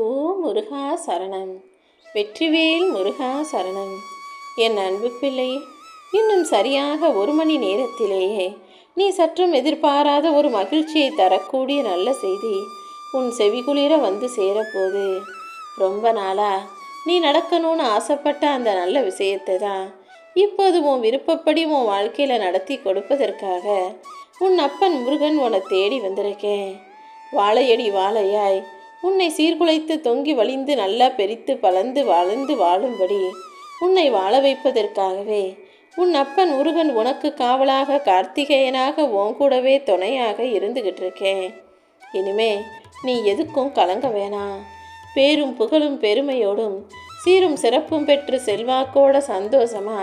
ஓ முருகா சரணம். வெற்றிவேல் முருகா சரணம். என் அன்பு பிள்ளை இன்னும் சரியாக ஒரு மணி நேரத்திலேயே நீ சற்றும் எதிர்பாராத ஒரு மகிழ்ச்சியை தரக்கூடிய நல்ல செய்தி உன் செவிகுளிர வந்து சேரப்போகுது. ரொம்ப நாளா நீ நடக்கணும்னு ஆசைப்பட்ட அந்த நல்ல விஷயத்தை தான் இப்போது உன் விருப்பப்படி உன் வாழ்க்கையில் நடத்தி கொடுப்பதற்காக உன் அப்பன் முருகன் உன்னை தேடி வந்திருக்கேன். வாழையடி வாழையாய் உன்னை சீர்குலைத்து தொங்கி வழிந்து நல்லா பெரித்து பலந்து வளர்ந்து வாழும்படி உன்னை வாழ வைப்பதற்காகவே. உன் அப்பன் முருகன் உனக்கு காவலாக கார்த்திகேயனாக உன் கூடவே துணையாக இருந்துகிட்டு இருக்கேன் இனிமே நீ எதுக்கும் கலங்க வேணாம் பேரும் புகழும் பெருமையோடும் சீரும் சிறப்பும் பெற்று செல்வாக்கோட சந்தோஷமா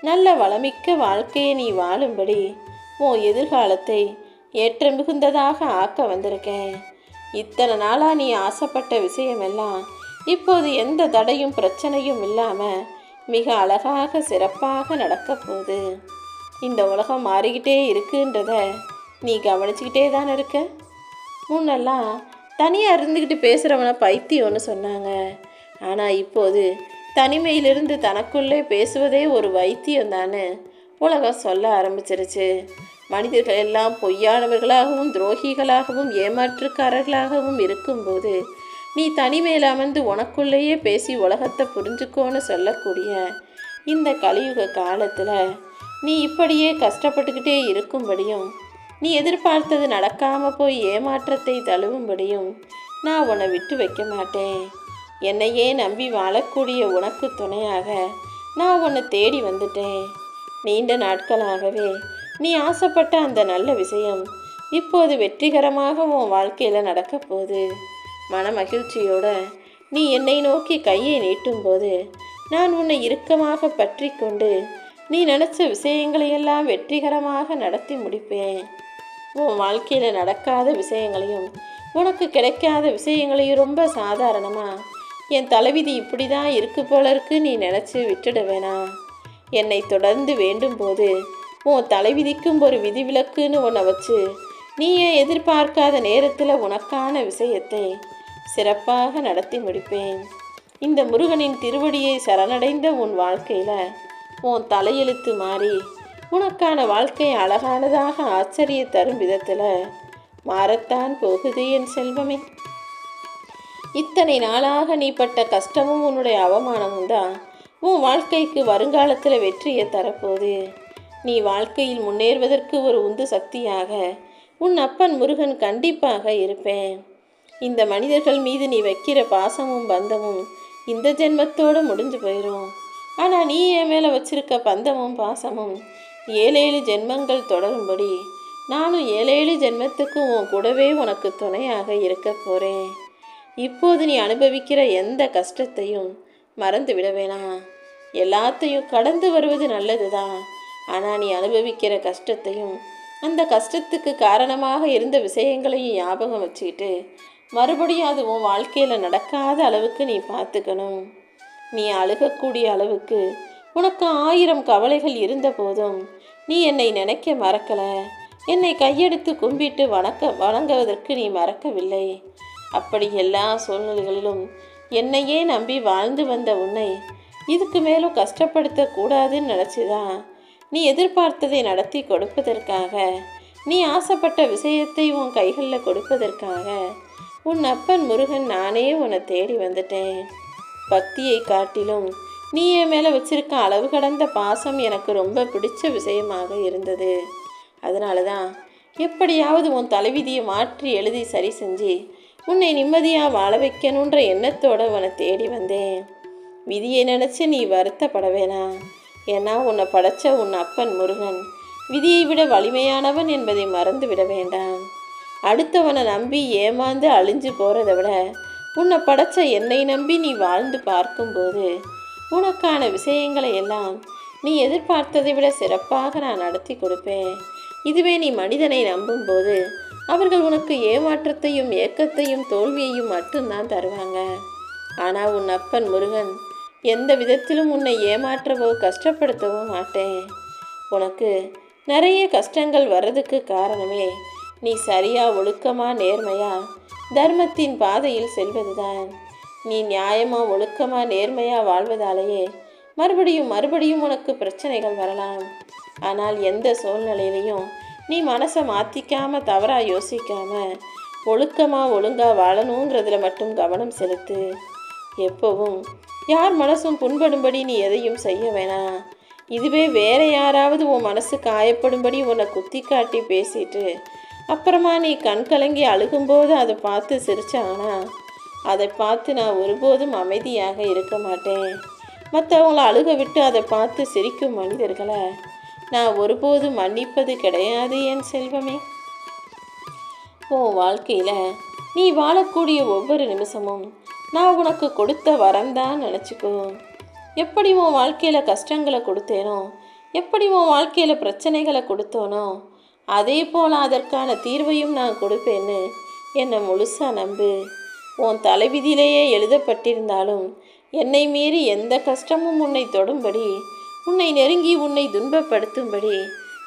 நல்ல வளமிக்க வாழ்க்கையை நீ வாழும்படி உன் எதிர்காலத்தை ஏற்ற மிகுந்ததாக ஆக்க வந்திருக்கேன். இத்தனை நாளாக நீ ஆசைப்பட்ட விஷயமெல்லாம் இப்போது எந்த தடையும் பிரச்சனையும் இல்லாமல் மிக அழகாக சிறப்பாக நடக்க போகுது. இந்த உலகம் மாறிக்கிட்டே இருக்குன்றத நீ கவனிச்சுக்கிட்டே தானே இருக்க? முன்னெல்லாம் தனியாக இருந்துக்கிட்டு பேசுகிறவனை பைத்தியம்னு சொன்னாங்க. ஆனால் இப்போது தனிமையிலிருந்து தனக்குள்ளே பேசுவதே ஒரு வைத்தியம் தானே உலகம் சொல்ல ஆரம்பிச்சிருச்சு. மனிதர்கள் எல்லாம் பொய்யானவர்களாகவும் துரோகிகளாகவும் ஏமாற்றுக்காரர்களாகவும் இருக்கும்போது நீ தனிமையில் அமர்ந்து உனக்குள்ளேயே பேசி உலகத்தை புரிஞ்சுக்கோன்னு சொல்லக்கூடிய இந்த கலியுக காலத்தில் நீ இப்படியே கஷ்டப்பட்டுக்கிட்டே இருக்கும்படியும் நீ எதிர்பார்த்தது நடக்காமல் போய் ஏமாற்றத்தை தழுவும்படியும் நான் உன்னை விட்டு வைக்க மாட்டேன். என்னையே நம்பி வாழக்கூடிய உனக்கு துணையாக நான் உன்னை தேடி வந்துட்டேன். நீண்ட நாட்களாகவே நீ ஆசைப்பட்ட அந்த நல்ல விஷயம் இப்போது வெற்றிகரமாக உன் வாழ்க்கையில் நடக்க போகுது. மன மகிழ்ச்சியோட நீ என்னை நோக்கி கையை நீட்டும்போது நான் உன்னை இறுக்கமாக பற்றி கொண்டு நீ நினச்ச விஷயங்களையெல்லாம் வெற்றிகரமாக நடத்தி முடிப்பேன். உன் வாழ்க்கையில் நடக்காத விஷயங்களையும் உனக்கு கிடைக்காத விஷயங்களையும் ரொம்ப சாதாரணமாக என் தலைவிதி இப்படி தான் இருக்கு போல இருக்கு நீ நினச்சி விட்டுட வேணாம். என்னை தொடர்ந்து வேண்டும் போது உன் தலை விதிக்கும் ஒரு விதிவிலக்குன்னு உன்னை வச்சு நீயே எதிர்பார்க்காத நேரத்தில் உனக்கான விஷயத்தை சிறப்பாக நடத்தி முடிப்பேன். இந்த முருகனின் திருவடியை சரணடைந்த உன் வாழ்க்கையில் உன் தலையெழுத்து மாறி உனக்கான வாழ்க்கை அழகானதாக ஆச்சரிய தரும் விதத்தில் மாறத்தான் போகுது என் செல்வமே. இத்தனை நாளாக நீ பட்ட கஷ்டமும் உன்னுடைய அவமானமும் தான் உன் வாழ்க்கைக்கு வருங்காலத்தில் வெற்றியை தரப்போகுது. நீ வாழ்க்கையில் முன்னேறுவதற்கு ஒரு உந்து சக்தியாக உன் அப்பன் முருகன் கண்டிப்பாக இருப்பேன். இந்த மனிதர்கள் மீது நீ வைக்கிற பாசமும் பந்தமும் இந்த ஜென்மத்தோடு முடிஞ்சு போயிடும் ஆனால் நீ என் மேலே வச்சிருக்க பந்தமும் பாசமும் ஏழேழு ஜென்மங்கள் தொடரும்படி நானும் ஏழேழு ஜென்மத்துக்கும் உன் கூடவே உனக்கு துணையாக இருக்க போகிறேன் இப்போது நீ அனுபவிக்கிற எந்த கஷ்டத்தையும் மறந்து விட வேணாம். எல்லாத்தையும் கடந்து வருவது நல்லது தான் ஆனால் நீ அனுபவிக்கிற கஷ்டத்தையும் அந்த கஷ்டத்துக்கு காரணமாக இருந்த விஷயங்களையும் ஞாபகம் வச்சுக்கிட்டு மறுபடியும் அது உன் வாழ்க்கையில் நடக்காத அளவுக்கு நீ பார்த்துக்கணும். நீ அழுகக்கூடிய அளவுக்கு உனக்கு ஆயிரம் கவலைகள் இருந்த போதும் நீ என்னை நினைக்க மறக்கலை. என்னை கையெடுத்து கும்பிட்டு வணக்க வணங்குவதற்கு நீ மறக்கவில்லை. அப்படி எல்லா சூழ்நிலைகளிலும் என்னையே நம்பி வாழ்ந்து வந்த உன்னை இதுக்கு மேலும் கஷ்டப்படுத்தக்கூடாதுன்னு நினச்சிதான் நீ எதிர்பார்த்ததை நடத்தி கொடுப்பதற்காக. நீ ஆசைப்பட்ட விஷயத்தை உன் கைகளில் கொடுப்பதற்காக. உன் அப்பன் முருகன் நானே உன்னை தேடி வந்துட்டேன். பக்தியை காட்டிலும் நீ என் மேலே வச்சிருக்க அளவு கடந்த பாசம் எனக்கு ரொம்ப பிடிச்ச விஷயமாக இருந்தது. அதனால தான் எப்படியாவது உன் தலைவிதியை மாற்றி எழுதி சரி செஞ்சு உன்னை நிம்மதியாக வாழ வைக்கணுன்ற எண்ணத்தோடு உன்னை தேடி வந்தேன். விதியை நினச்சி நீ வருத்தப்பட வேணாம். ஏன்னா உன்னை படைச்ச உன் அப்பன் முருகன். விதியை விட வலிமையானவன் என்பதை மறந்து விட வேண்டாம். அடுத்தவனை நம்பி ஏமாந்து அழிஞ்சு போகிறத விட உன்னை படைச்ச என்னை நம்பி நீ வாழ்ந்து பார்க்கும்போது உனக்கான விஷயங்களை எல்லாம் நீ எதிர்பார்த்ததை விட சிறப்பாக நான் நடத்தி கொடுப்பேன். இதுவே நீ மனிதனை நம்பும்போது அவர்கள் உனக்கு ஏமாற்றத்தையும் ஏக்கத்தையும் தோல்வியையும் மட்டும்தான் தருவாங்க. ஆனால் உன் அப்பன் முருகன் எந்த விதத்திலும் உன்னை ஏமாற்றவோ கஷ்டப்படுத்தவோ மாட்டேன். உனக்கு நிறைய கஷ்டங்கள் வர்றதுக்கு காரணமே நீ சரியா ஒழுக்கமா நேர்மையா தர்மத்தின் பாதையில் செல்வதுதான். நீ நியாயமாக ஒழுக்கமாக நேர்மையாக வாழ்வதாலேயே மறுபடியும் மறுபடியும் உனக்கு பிரச்சனைகள் வரலாம். ஆனால் எந்த சூழ்நிலையிலையும் நீ மனசை மாற்றிக்காம தவறாக யோசிக்காம ஒழுக்கமாக ஒழுங்காக வாழணுங்கிறதுல மட்டும் கவனம் செலுத்து. எப்பவும் யார் மனசும் புண்படும்படி நீ எதையும் செய்ய வேணாம் இதுவே வேற யாராவது உன் மனசு காயப்படும்படி உன்னை குத்தி காட்டி பேசிட்டு அப்புறமா நீ கண் கலங்கி அழுகும்போது அதை பார்த்து சிரிச்சானா அதை பார்த்து நான் ஒருபோதும் அமைதியாக இருக்க மாட்டேன். மற்றவங்கள அழுக விட்டு அதை பார்த்து சிரிக்கும் மனிதர்களை நான் ஒருபோதும் மன்னிப்பது கிடையாது என் செல்வமே. உன் வாழ்க்கையில் நீ வாழக்கூடிய ஒவ்வொரு நிமிஷமும் நான் உனக்கு கொடுத்த வரம் தான் நினச்சிக்கோ எப்படி உன் வாழ்க்கையில் கஷ்டங்களை கொடுத்தேனோ எப்படி உன் வாழ்க்கையில் பிரச்சனைகளை கொடுத்தோனோ அதே போல் அதற்கான தீர்வையும் நான் கொடுப்பேன்னு என்னை முழுசாக நம்பு. உன் தலைவிதியிலேயே எழுதப்பட்டிருந்தாலும் என்னை மீறி எந்த கஷ்டமும் உன்னை தொடும்படி உன்னை நெருங்கி உன்னை துன்பப்படுத்தும்படி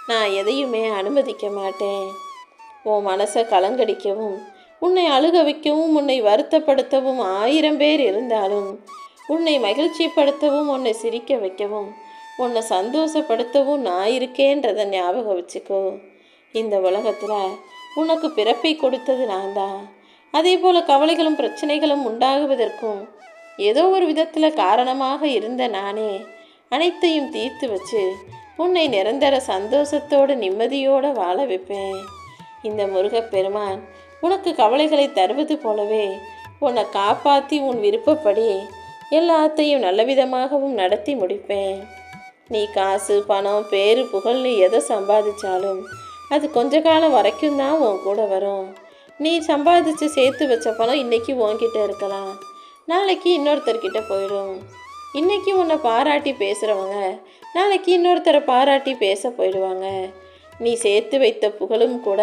நான் எதையுமே அனுமதிக்க மாட்டேன். உன் மனசை கலங்கடிக்கவும் உன்னை அழுக வைக்கவும் உன்னை வருத்தப்படுத்தவும் ஆயிரம் பேர் இருந்தாலும் உன்னை மகிழ்ச்சிப்படுத்தவும் உன்னை சிரிக்க வைக்கவும் உன்னை சந்தோஷப்படுத்தவும் நான் இருக்கேன்றதை ஞாபகம் வச்சுக்கோ. இந்த உலகத்தில் உனக்கு பிறப்பை கொடுத்தது நான் தான் அதே போல் கவலைகளும் பிரச்சனைகளும் உண்டாகுவதற்கும் ஏதோ ஒரு விதத்தில் காரணமாக இருந்த நானே அனைத்தையும் தீர்த்து வச்சு உன்னை நிரந்தர சந்தோஷத்தோடு நிம்மதியோடு வாழ வைப்பேன். இந்த முருகப்பெருமான் உனக்கு கவலைகளை தருவது போலவே உன்னை காப்பாற்றி உன் விருப்பப்படி எல்லாத்தையும் நல்ல விதமாகவும் நடத்தி முடிப்பேன். நீ காசு பணம் பேரு புகழ்னு எதை சம்பாதிச்சாலும் அது கொஞ்ச காலம் வரைக்கும் தான் உன் கூட வரும். நீ சம்பாதிச்சு சேர்த்து வச்ச பணம் இன்னைக்கு உன்கிட்ட இருக்கலாம். நாளைக்கு இன்னொருத்தர்கிட்ட போயிடும் இன்னைக்கு உன்னை பாராட்டி பேசுகிறவங்க நாளைக்கு இன்னொருத்தரை பாராட்டி பேச போயிடுவாங்க. நீ சேர்த்து வைத்த புகழும் கூட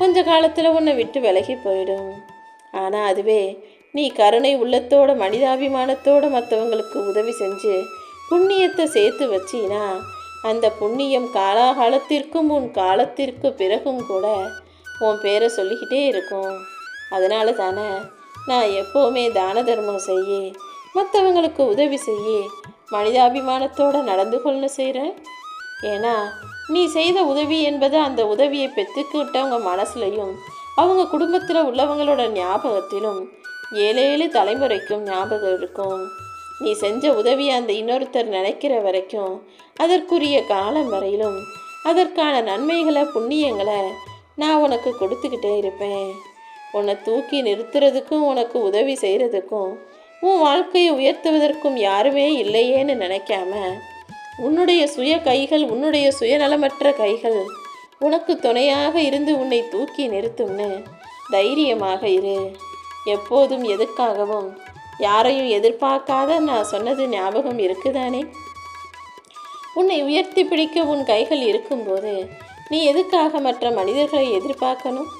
கொஞ்ச காலத்தில் உன்னை விட்டு விலகி போயிடும். ஆனால் அதுவே நீ கருணை உள்ளத்தோட மனிதாபிமானத்தோடு மற்றவங்களுக்கு உதவி செஞ்சு புண்ணியத்தை சேர்த்து வச்சினா அந்த புண்ணியம் காலாகாலத்திற்கும் உன் காலத்திற்கு பிறகும் கூட உன் பேரை சொல்லிக்கிட்டே இருக்கும். அதனால தானே நான் எப்போவுமே தான தர்மம் செய்ய மற்றவங்களுக்கு உதவி செய்ய மனிதாபிமானத்தோடு நடந்து கொள்ளணும் செய்கிறேன் ஏன்னா நீ செய்த உதவி என்பது அந்த உதவியை பெற்றுக்கிட்டவங்க மனசுலையும் அவங்க குடும்பத்தில் உள்ளவங்களோட ஞாபகத்திலும் ஏழு ஏழு தலைமுறைக்கும் ஞாபகம் இருக்கும். நீ செஞ்ச உதவியை அந்த இன்னொருத்தர் நினைக்கிற வரைக்கும் அதற்குரிய காலம் வரையிலும் அதற்கான நன்மைகளை புண்ணியங்களை நான் உனக்கு கொடுத்துக்கிட்டே இருப்பேன். உன்னை தூக்கி நிறுத்துறதுக்கும் உனக்கு உதவி செய்கிறதுக்கும் உன் வாழ்க்கையை உயர்த்துவதற்கும் யாருமே இல்லையேன்னு நினைக்காம உன்னுடைய சுய கைகள் உன்னுடைய சுயநலமற்ற கைகள். உனக்கு துணையாக இருந்து உன்னை தூக்கி நிறுத்தும்னு தைரியமாக இரு. எப்போதும் எதுக்காகவும் யாரையும் எதிர்பார்க்காத நான் சொன்னது ஞாபகம் இருக்குதானே? உன்னை உயர்த்தி பிடிக்க உன் கைகள் இருக்கும்போது நீ எதுக்காக மற்ற மனிதர்களை எதிர்பார்க்கணும்?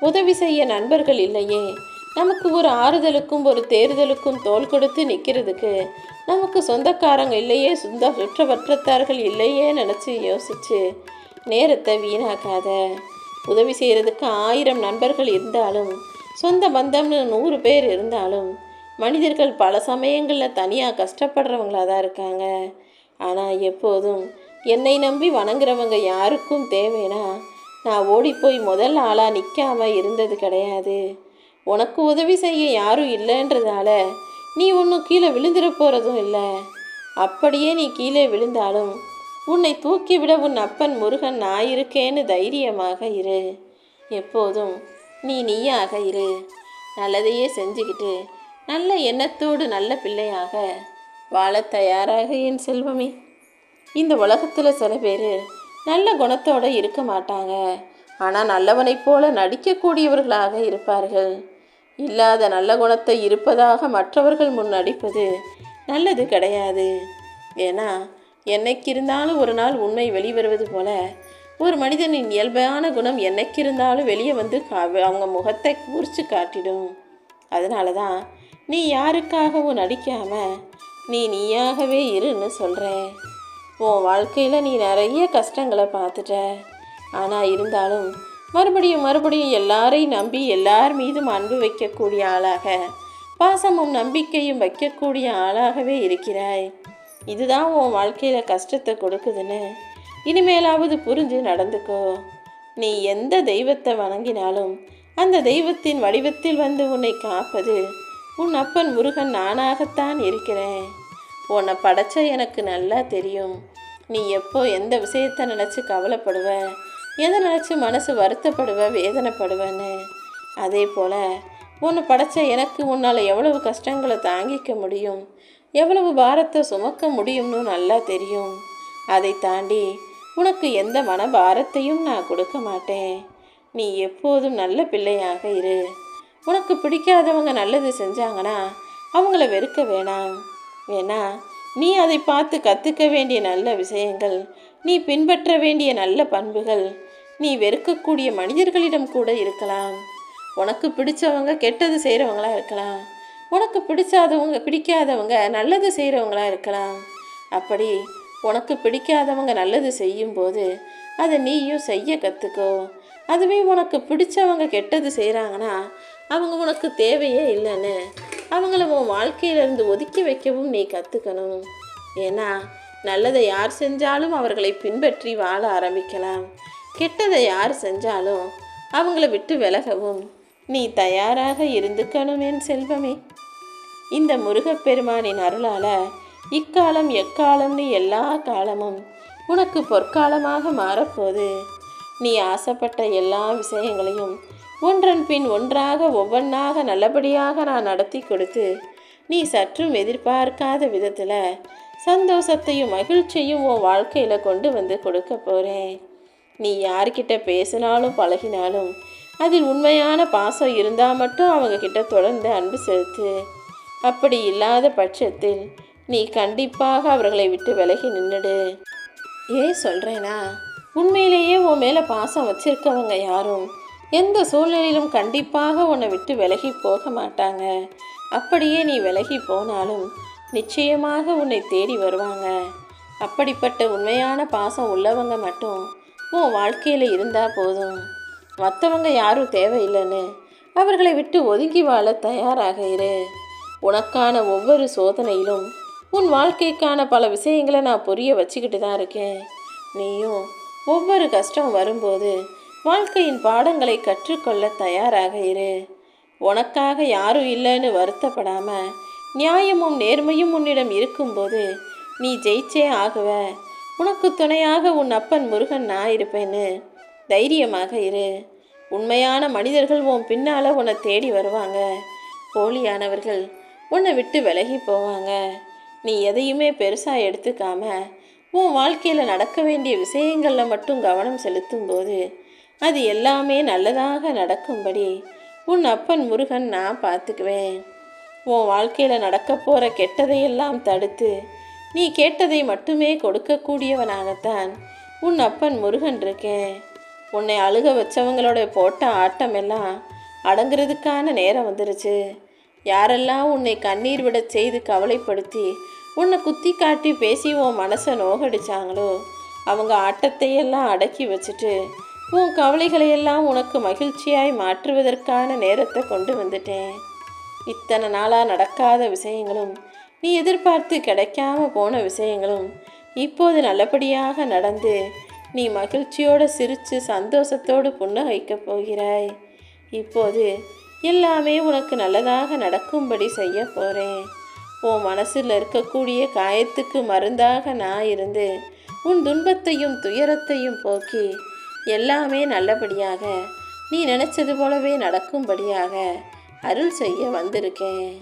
உதவி செய்ய நண்பர்கள் இல்லையே. நமக்கு ஒரு ஆறுதலுக்கும் ஒரு தேர்தலுக்கும் தோல் கொடுத்து நிற்கிறதுக்கு நமக்கு சொந்தக்காரங்க இல்லையே சொந்த சுற்றவற்றத்தார்கள் இல்லையே நினச்சி யோசிச்சு நேரத்தை வீணாக்காத. உதவி செய்கிறதுக்கு ஆயிரம் நண்பர்கள் இருந்தாலும் சொந்த பந்தம்னு நூறு பேர் இருந்தாலும் மனிதர்கள் பல சமயங்களில் தனியாக கஷ்டப்படுறவங்களாக தான் இருக்காங்க. ஆனால் எப்போதும் என்னை நம்பி வணங்குறவங்க யாருக்கும் தேவைன்னா நான் ஓடிப்போய் முதல் ஆளாக நிற்காமல் இருந்தது கிடையாது. உனக்கு உதவி செய்ய யாரும் இல்லைன்றதால நீ ஒன்றும் கீழே விழுந்துட போகிறதும் இல்லை. அப்படியே நீ கீழே விழுந்தாலும் உன்னை தூக்கிவிட உன் அப்பன் முருகன் நான் இருக்கேன்னு தைரியமாக இரு. எப்போதும் நீ நீயாக இரு. நல்லதையே செஞ்சுக்கிட்டு நல்ல எண்ணத்தோடு நல்ல பிள்ளையாக வாழ தயாராக என் செல்வமே. இந்த உலகத்தில் சில பேர் நல்ல குணத்தோடு இருக்க மாட்டாங்க. ஆனால் நல்லவனைப் போல நடிக்கக்கூடியவர்களாக இருப்பார்கள். இல்லாத நல்ல குணத்தை இருப்பதாக மற்றவர்கள் முன் நடிப்பது நல்லது கிடையாது. ஏன்னா என்னைக்கிருந்தாலும் ஒரு நாள் உண்மை வெளிவருவது போல ஒரு மனிதனின் இயல்பான குணம் என்னைக்கிருந்தாலும் வெளியே வந்து கா- அவங்க முகத்தை குறித்து காட்டிடும். அதனால தான் நீ யாருக்காகவும் நடிக்காம நீ நீயாகவே இருன்னு சொல்கிறேன் உன் வாழ்க்கையில் நீ நிறைய கஷ்டங்களை பார்த்துட்ட. ஆனால் இருந்தாலும் மறுபடியும் மறுபடியும் எல்லாரையும் நம்பி எல்லார் மீதும் அன்பு வைக்கக்கூடிய ஆளாக பாசமும் நம்பிக்கையும் வைக்கக்கூடிய ஆளாகவே இருக்கிறாய். இதுதான் உன் வாழ்க்கையில் கஷ்டத்தை கொடுக்குதுன்னு இனிமேலாவது புரிஞ்சு நடந்துக்கோ. நீ எந்த தெய்வத்தை வணங்கினாலும் அந்த தெய்வத்தின் வடிவத்தில் வந்து உன்னை காப்பது உன் அப்பன் முருகன் நானாகத்தான் இருக்கிறேன். உன்னை படைச்ச எனக்கு நல்லா தெரியும். நீ எப்போ எந்த விஷயத்தை நினச்சி கவலைப்படுவ? எதை நினச்சி மனசு வருத்தப்படுவ வேதனைப்படுவேன்னு? அதே போல் உன்னை படைத்த எனக்கு உன்னால் எவ்வளவு கஷ்டங்களை தாங்கிக்க முடியும்? எவ்வளவு பாரத்தை சுமக்க முடியும்னு நல்லா தெரியும். அதை தாண்டி உனக்கு எந்த மன பாரத்தையும் நான் கொடுக்க மாட்டேன். நீ எப்போதும் நல்ல பிள்ளையாக இரு. உனக்கு பிடிக்காதவங்க நல்லது செஞ்சாங்கன்னா அவங்கள வெறுக்க வேணாம். ஏன்னா நீ அதை பார்த்து கற்றுக்க வேண்டிய நல்ல விஷயங்கள் நீ பின்பற்ற வேண்டிய நல்ல பண்புகள் நீ வெறுக்கக்கூடிய மனிதர்களிடம் கூட இருக்கலாம். உனக்கு பிடிச்சவங்க கெட்டது செய்கிறவங்களா இருக்கலாம். உனக்கு பிடிச்சாதவங்க பிடிக்காதவங்க நல்லது செய்கிறவங்களா இருக்கலாம். அப்படி உனக்கு பிடிக்காதவங்க நல்லது செய்யும்போது அதை நீயும் செய்ய கற்றுக்கோ அதுவே உனக்கு பிடிச்சவங்க கெட்டது செய்கிறாங்கன்னா அவங்க உனக்கு தேவையே இல்லைன்னு அவங்கள உன் வாழ்க்கையிலேருந்து ஒதுக்கி வைக்கவும் நீ கற்றுக்கணும் ஏன்னா நல்லதை யார் செஞ்சாலும் அவர்களை பின்பற்றி வாழ ஆரம்பிக்கலாம். கெட்டதை யார் செஞ்சாலும் அவங்கள விட்டு விலகவும். நீ தயாராக இருந்துக்கணும் என் செல்வமே. இந்த முருகப்பெருமானின் அருளால இக்காலம் எக்காலம்னு எல்லா காலமும் உனக்கு பொற்காலமாக மாறப்போது நீ ஆசைப்பட்ட எல்லா விஷயங்களையும் ஒன்றன் பின் ஒன்றாக ஒவ்வொன்றாக நல்லபடியாக நான் நடத்தி கொடுத்து நீ சற்றும் எதிர்பார்க்காத விதத்தில் சந்தோஷத்தையும் மகிழ்ச்சியும் உன் வாழ்க்கையில் கொண்டு வந்து கொடுக்க போகிறேன் நீ யார்கிட்ட பேசினாலும் பழகினாலும் அதில் உண்மையான பாசம் இருந்தால் மட்டும் அவங்க கிட்ட தொடர்ந்து அன்பு செலுத்து. அப்படி இல்லாத பட்சத்தில் நீ கண்டிப்பாக அவர்களை விட்டு விலகி நின்றுடு ஏன் சொல்கிறேனா உண்மையிலேயே உன் மேலே பாசம் வச்சிருக்கவங்க யாரும் எந்த சூழ்நிலையிலும் கண்டிப்பாக உன்னை விட்டு விலகி போக மாட்டாங்க. அப்படியே நீ விலகி போனாலும் நிச்சயமாக உன்னை தேடி வருவாங்க. அப்படிப்பட்ட உண்மையான பாசம் உள்ளவங்க மட்டும் உன் வாழ்க்கையில் இருந்தால் போதும். மற்றவங்க யாரும் தேவையில்லைன்னு. அவர்களை விட்டு ஒதுங்கி வாழ தயாராக இரு. உனக்கான ஒவ்வொரு சோதனையிலும் உன் வாழ்க்கைக்கான பல விஷயங்களை நான் புரிய வச்சுக்கிட்டு தான் இருக்கேன். நீயும் ஒவ்வொரு கஷ்டம் வரும்போது வாழ்க்கையின் பாடங்களை கற்றுக்கொள்ள தயாராக இரு. உனக்காக யாரும் இல்லைன்னு வருத்தப்படாமல் நியாயமும் நேர்மையும் உன்னிடம் இருக்கும்போது நீ ஜெயிச்சே ஆகுவ. உனக்கு துணையாக உன் அப்பன் முருகன் நான் இருப்பேன்னு. தைரியமாக இரு. உண்மையான மனிதர்கள் உன் பின்னால் உன்னை தேடி வருவாங்க. போலியானவர்கள் உன்னை விட்டு விலகி போவாங்க. நீ எதையுமே பெருசாக எடுத்துக்காம உன் வாழ்க்கையில் நடக்க வேண்டிய விஷயங்களில் மட்டும் கவனம் செலுத்தும்போது அது எல்லாமே நல்லதாக நடக்கும்படி உன் அப்பன் முருகன் நான் பார்த்துக்குவேன். உன் வாழ்க்கையில் நடக்க போகிற கெட்டதையெல்லாம் தடுத்து நீ கேட்டதை மட்டுமே கொடுக்கக்கூடியவனாகத்தான் உன் அப்பன் முருகன் இருக்கேன். உன்னை அழுக வச்சவங்களோட போட்ட ஆட்டம் எல்லாம் அடங்குறதுக்கான நேரம் வந்துருச்சு. யாரெல்லாம் உன்னை கண்ணீர் விட செய்து கவலைப்படுத்தி உன்னை குத்தி காட்டி பேசி உன் மனசை நோகடிச்சாங்களோ அவங்க ஆட்டத்தையெல்லாம் அடக்கி வச்சுட்டு உன் கவலைகளையெல்லாம் உனக்கு மகிழ்ச்சியாய் மாற்றுவதற்கான நேரத்தை கொண்டு வந்துட்டேன். இத்தனை நாளாக நடக்காத விஷயங்களும் நீ எதிர்பார்த்து கிடைக்காம போன விஷயங்களும் இப்போது நல்லபடியாக நடந்து நீ மகிழ்ச்சியோடு சிரித்து சந்தோஷத்தோடு புன்னகைக்கப் போகிறாய். இப்போது எல்லாமே உனக்கு நல்லதாக நடக்கும்படி செய்ய போகிறேன் உன் மனசில் இருக்கக்கூடிய காயத்துக்கு மருந்தாக நான் இருந்து உன் துன்பத்தையும் துயரத்தையும் போக்கி எல்லாமே நல்லபடியாக நீ நினச்சது போலவே நடக்கும்படியாக அருள் செய்ய வந்திருக்கேன்.